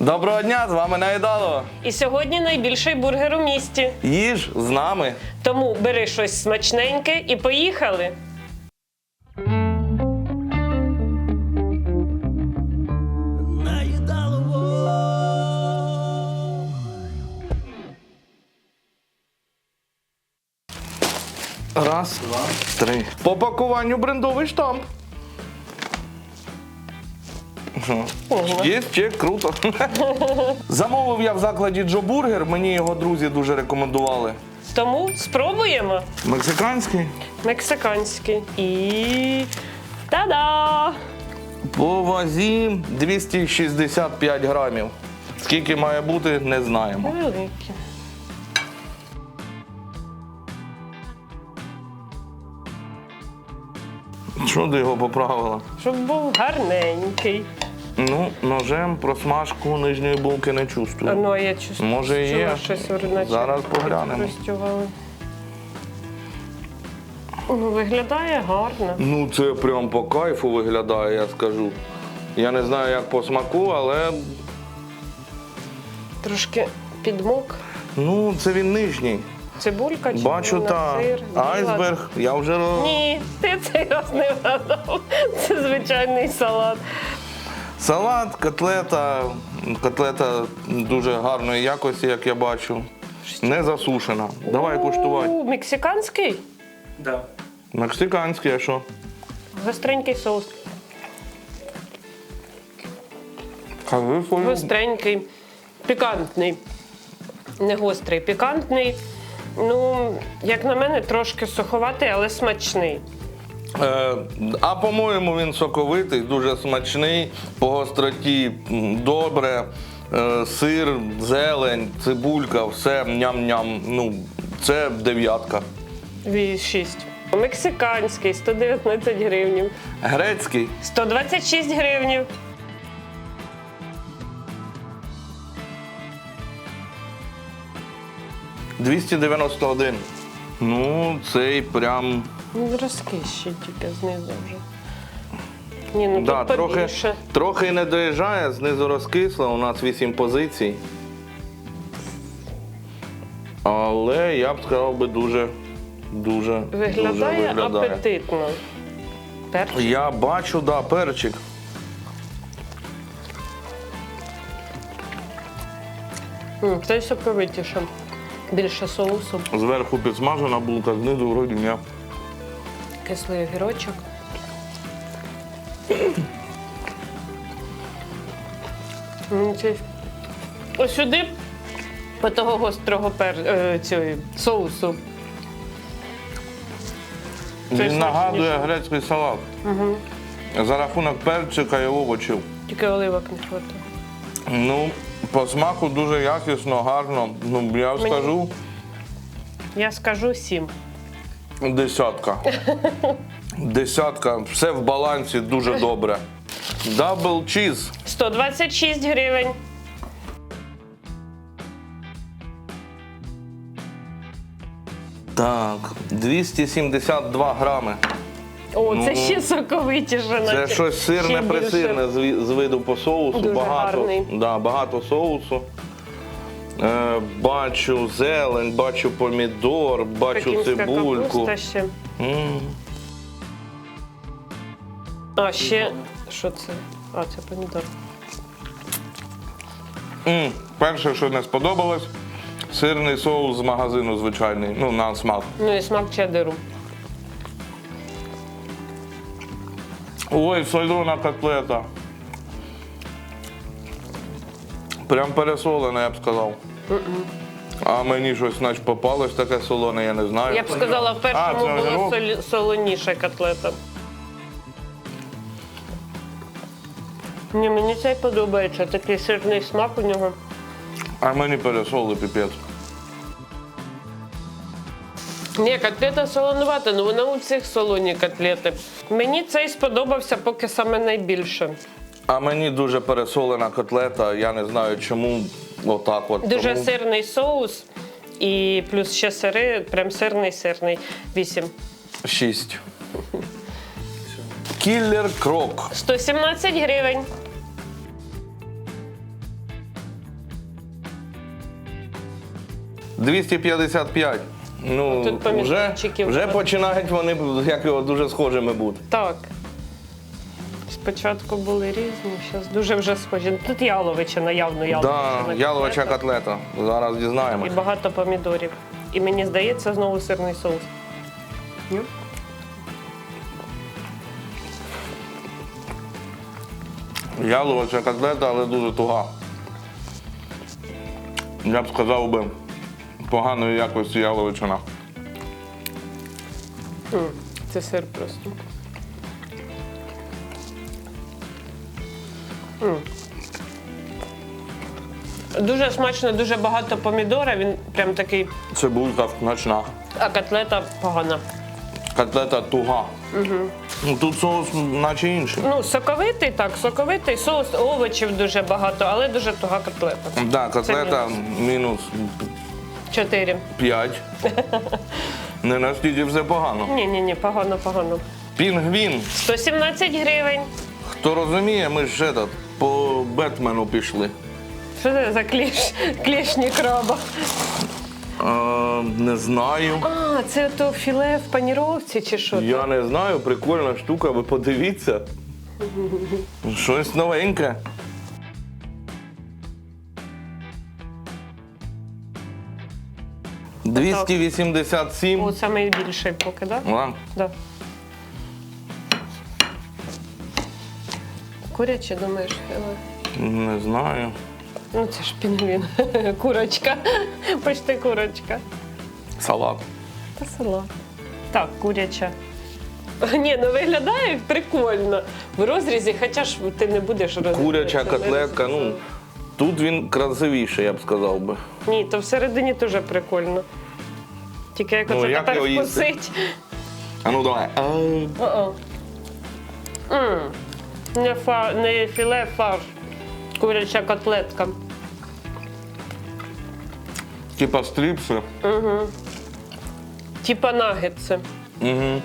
Доброго дня, з вами Наїдало. І сьогодні найбільший бургер у місті. Їж з нами. Тому бери щось смачненьке і поїхали. Раз, два, три. По пакуванню брендовий штамп. Є ще круто. Замовив я в закладі Джо Бургер. Мені його друзі дуже рекомендували. Тому спробуємо Мексиканський. мексиканський. І та-да! По вазі 265 грамів. Скільки має бути, не знаємо. Великий. Що ти його поправила? Щоб був гарненький. Ну, ножем просмажку нижньої булки не чувствую. ну, а я чувствую, Може, є. щось наче Зараз поглянемо. розтювали. Ну, виглядає гарно. Ну, це прям по кайфу виглядає, я скажу. Я не знаю, як по смаку, але Трошки підмок. ну, це він нижній. Цибулька, Бачу, червона, та сир, айсберг. Я вже Ні, ти цей раз не вгадав. Це звичайний салат. Салат, котлета. Котлета дуже гарної якості, як я бачу. Не засушена. Давай куштувати. У, Мексиканський? Да. Мексиканський, а що? Гостренький соус. Кажи свою. Гостренький, пікантний. Не гострий, пікантний. Ну, як на мене, трошки суховатий, але смачний. Е, а по-моєму, він соковитий, дуже смачний, по гостроті добре. Е, сир, зелень, цибулька, все ням-ням. Ну, це дев'ятка. 6. Мексиканський 119 гривнів. Грецький 126 гривнів. – 291. Ну, цей прям. Ну, розкищий тільки знизу вже. Ні, ну Да, тут трохи, побільше. трохи не доїжджає, знизу розкисло, у нас 8 позицій. Але я б сказав би дуже, дуже, Виглядає, дуже виглядає. апетитно. Перчик. Я бачу, да, перчик. М, Цей соковитіше. Більше соусу, Зверху підсмажена булка, знизу вроді ні. Кислий огірочок. М, Ось сюди по того гострого пер... е, цієї, соусу. Це Він нагадує смачніше. грецький салат. За рахунок перчика і овочів. Тільки оливок не хватає. Ну, по смаку дуже якісно, гарно. Ну, я Мені- скажу, Я скажу сім. Десятка. Десятка. Все в балансі дуже добре. Дабл чіз. 126 гривень. Так, 272 грами. О, це Ну, ще соковитіше. Це щось сирне присирне з, ві- з виду по соусу. Дуже багато, гарний. Да, багато соусу. Е, бачу зелень, бачу помідор, бачу Пекінська цибульку. капуста ще. М. А, ще. Що це? А, це помідор. М. Перше, що не сподобалось, сирний соус з магазину звичайний. Ну, на смак. Ну і смак чедеру. Ой, солена котлета. Прям пересолена, я б сказав. А мені щось наче попалось таке солоне, я не знаю. Я б сказала, в А, першому це було огірок? солі- солоніша котлета. Ні, мені цей подобається. Такий сирний смак у нього. А мені пересоли піпець. Ні, котлета солонувата, ну вона у цих солоні котлети. Мені цей сподобався поки саме найбільше. А мені дуже пересолена котлета, я не знаю чому Отак от. Дуже Тому- сирний соус і плюс ще сири, прям сирний, сирний. Вісім. Шість. Кіллер крок. 117 гривень. Двісті п'ятдесят п'ять. Ну, вже, вже починають вони як його дуже схожими бути. Так. Спочатку були різні, зараз дуже вже схожі. Тут яловичина, явно яловичина. Да, яловича котлета. котлета. Зараз І багато помідорів. І мені здається, знову сирний соус. Ні? Яловича котлета, але дуже туга. Я б сказав би, поганої якості яловичина. Це сир просто. Дуже смачно, дуже багато помідора, він прям такий, Цибулька смачна. а котлета погана. Котлета туга. Угу. Тут соус наче інший. Ну, соковитий, так, соковитий, соус, овочів дуже багато, але дуже туга котлета. Да, котлета мінус Чотири. 5. Не настільки все погано. Ні, ні, ні, погано, погано. Пінгвін. 117 гривень. Хто розуміє, ми ж этот, по Бетмену пішли. Що це за кліш, клішні краба? Е, не знаю. А, це то філе в паніровці чи що? Я не знаю, прикольна штука, ви подивіться. Щось новеньке. Двісті вісімдесят О, сім. найбільший поки, так? Да? Да. Куряче, думаєш. Не знаю. Ну це ж пінгвін. Курочка. Почти курочка. Салат. Та салат. Так, куряча. Ні, ну виглядає прикольно. В розрізі, хоча ж ти не будеш розрізати. Куряча котлетка. Ну тут він красивіший, я б сказав би. Ні, то всередині теж прикольно. Тільки як Ну, оце як тепер вкусить. А ну давай. О-о. Не, фа... не філе, фарш. Куряча котлетка. Типа стріпси. Типа нагетси. Угу.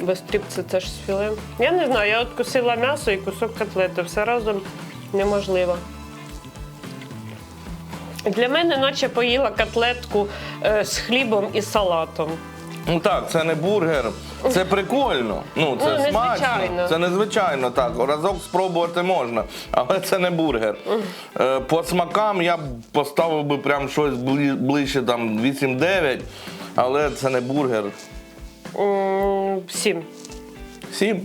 Без стріпси це ж з філе. Я не знаю, я от кусила м'ясо і кусок котлети. Все разом неможливо. Для мене наче поїла котлетку е, з хлібом і салатом. Ну так, це не бургер, це прикольно. Ну, це Ну, смачно. незвичайно. Це незвичайно так. Разок спробувати можна, але це не бургер. Е, По смакам я б поставив би прям щось ближче там 8-9, але це не бургер. М, Сім.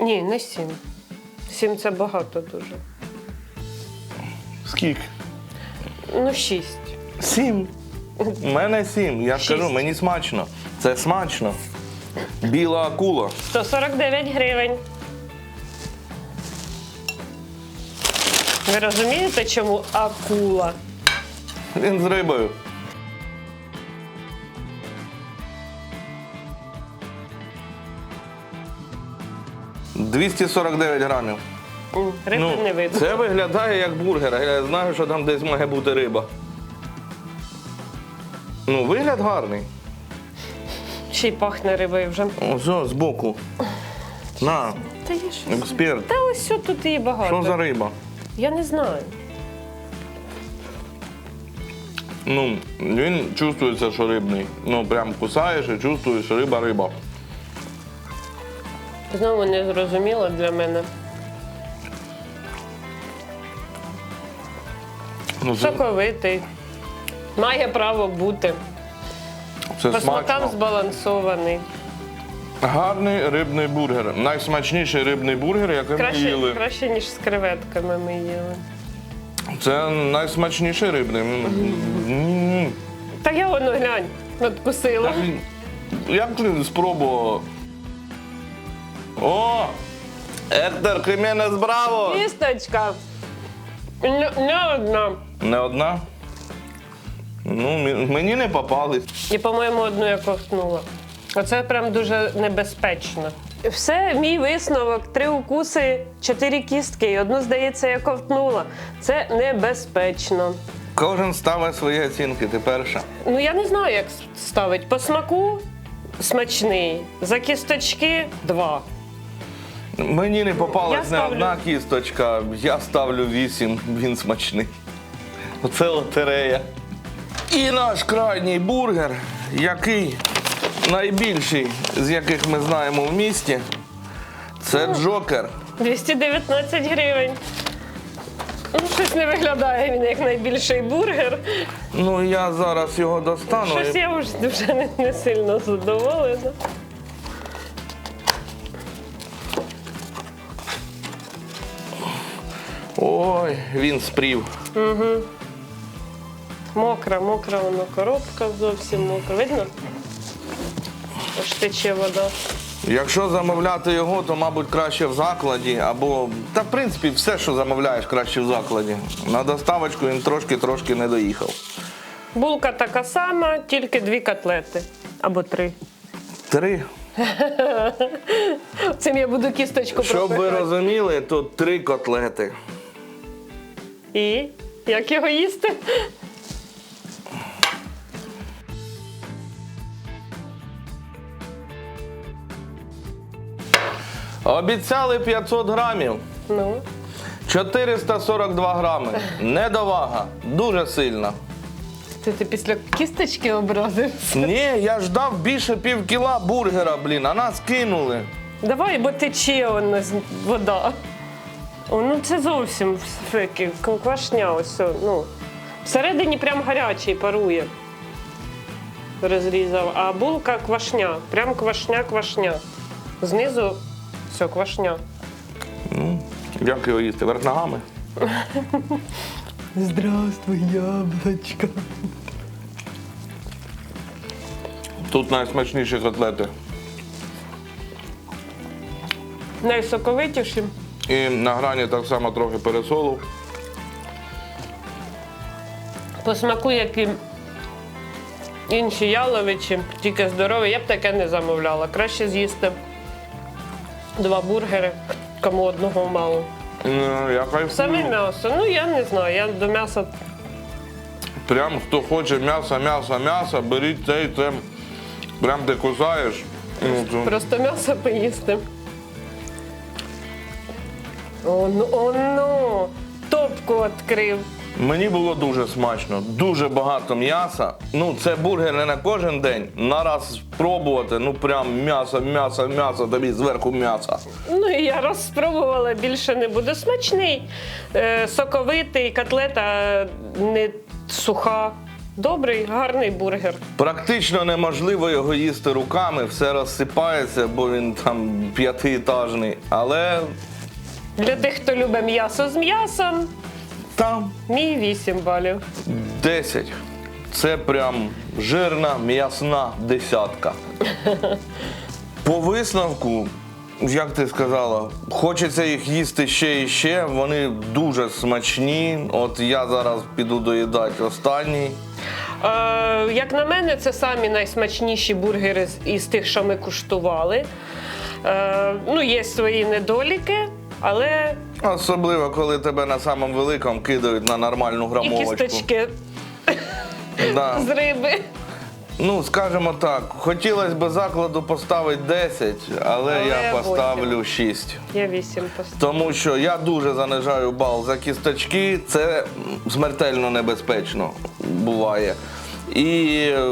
Ні, не сім. Сім це багато дуже. Скільки? Ну, шість. 7. У мене 7. Я ж кажу, мені смачно. Це смачно. Біла акула. 149 гривень. Ви розумієте, чому акула? Він з рибою. «249 грамів. Риби Ну, не видно. це виглядає як бургер. Я знаю, що там десь має бути риба. Ну, вигляд гарний. Ще й пахне рибою вже. Ось, збоку. На, Та є щось. експерт. Та ось що тут її багато. Що за риба? Я не знаю. Ну, він чувствується, що рибний. Ну, прям кусаєш і чувствуєш, що риба риба. Знову не зрозуміло для мене. Ну, це, Соковитий. Має право бути. Це По смакам смачно. збалансований. Гарний рибний бургер. Найсмачніший рибний бургер, який ми Краще, їли. краще, ніж з креветками ми їли. Це найсмачніший рибний. М. Та я воно глянь, надкусила. Я б ти спробував. О! Ектор Хименес Браво! Кісточка. Не, не одна. Не одна? Ну, мені не попались. І, по-моєму, одну я ковтнула. Оце прям дуже небезпечно. Все, мій висновок: три укуси, чотири кістки, і одну, здається, я ковтнула. Це небезпечно. Кожен ставить свої оцінки, ти перша. Ну я не знаю, як ставить. По смаку смачний. За кісточки два. Мені не Я попалась не ставлю- одна кісточка, я ставлю вісім, він смачний. Оце лотерея. І наш крайній бургер, який найбільший, з яких ми знаємо в місті, це Джокер. 219 гривень. Ну, щось не виглядає він як найбільший бургер. Ну я зараз його достану. Щось і- я вже, вже не, не сильно задоволена. Ой, він спрів. Мокра, мокра воно коробка зовсім мокра. Видно? Аж тече вода. Якщо замовляти його, то мабуть краще в закладі, або та в принципі все, що замовляєш, краще в закладі. На доставочку він трошки-трошки не доїхав. Булка така сама, тільки дві котлети. Або три. Три. Цим я буду кісточку Щоб ви пропихати. розуміли, то три котлети. І як його їсти? Обіцяли 500 грамів. Ну, 442 грами. Недовага. Дуже сильна. це ти після кісточки образився. Ні, я ждав більше пів кіла бургера, блін, а нас кинули. Давай, бо тече воно з- вода. О, ну це зовсім феки, квашня ось. Ну. Всередині прям гарячий парує. Розрізав, а булка квашня. Прям квашня-квашня. Знизу все, квашня. Як його їсти? Верх ногами? Здравствуй, яблочко. Тут найсмачніші котлети. Найсоковитіші. І на грані так само трохи пересолу. По смаку, як і інші яловичі, тільки здорові, я б таке не замовляла. Краще з'їсти два бургери, кому одного мало. Ну, я кайфую. Саме м'ясо. Ну я не знаю. Я до м'яса Прям хто хоче м'ясо, м'ясо, м'ясо, беріть цей, це прям ти кусаєш. Ну, то... просто м'ясо поїсти. О, ну, о, ну. Топку відкрив. Мені було дуже смачно, дуже багато м'яса. Ну, це бургер не на кожен день. На раз спробувати, ну прям м'ясо, м'ясо, м'ясо, тобі зверху м'ясо. Ну і я раз спробувала, більше не буде. Смачний, е, соковитий, котлета е, не суха. Добрий, гарний бургер. Практично неможливо його їсти руками, все розсипається, бо він там п'ятиетажний. Але Для тих, хто любить м'ясо з м'ясом, там мій 8 балів. 10. Це прям жирна м'ясна десятка. По висновку, як ти сказала, хочеться їх їсти ще і ще. Вони дуже смачні. От я зараз піду доїдати останній. Е, як на мене, це самі найсмачніші бургери з- із тих, що ми куштували. Е, ну, є свої недоліки, але Особливо, коли тебе на самому великому кидають на нормальну і грамовочку. кісточки Да. з риби. Ну, скажімо так, хотілося б закладу поставити 10, але, Але я поставлю 6. Я 8 поставила. Тому що я дуже занижаю бал за кісточки, це смертельно небезпечно буває. І е,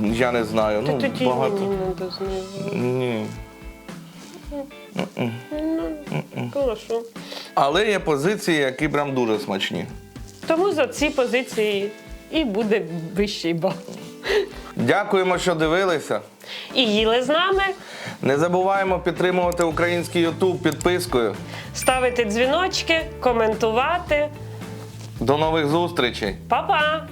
я не знаю, Ти ну тоді багато. мені не дознизу. Ні. Хорошо. Але є позиції, які прям дуже смачні. Тому за ці позиції і буде вищий бал. Дякуємо, що дивилися. І їли з нами, Не забуваємо підтримувати український YouTube підпискою. ставити дзвіночки, коментувати. До нових зустрічей! Па-па!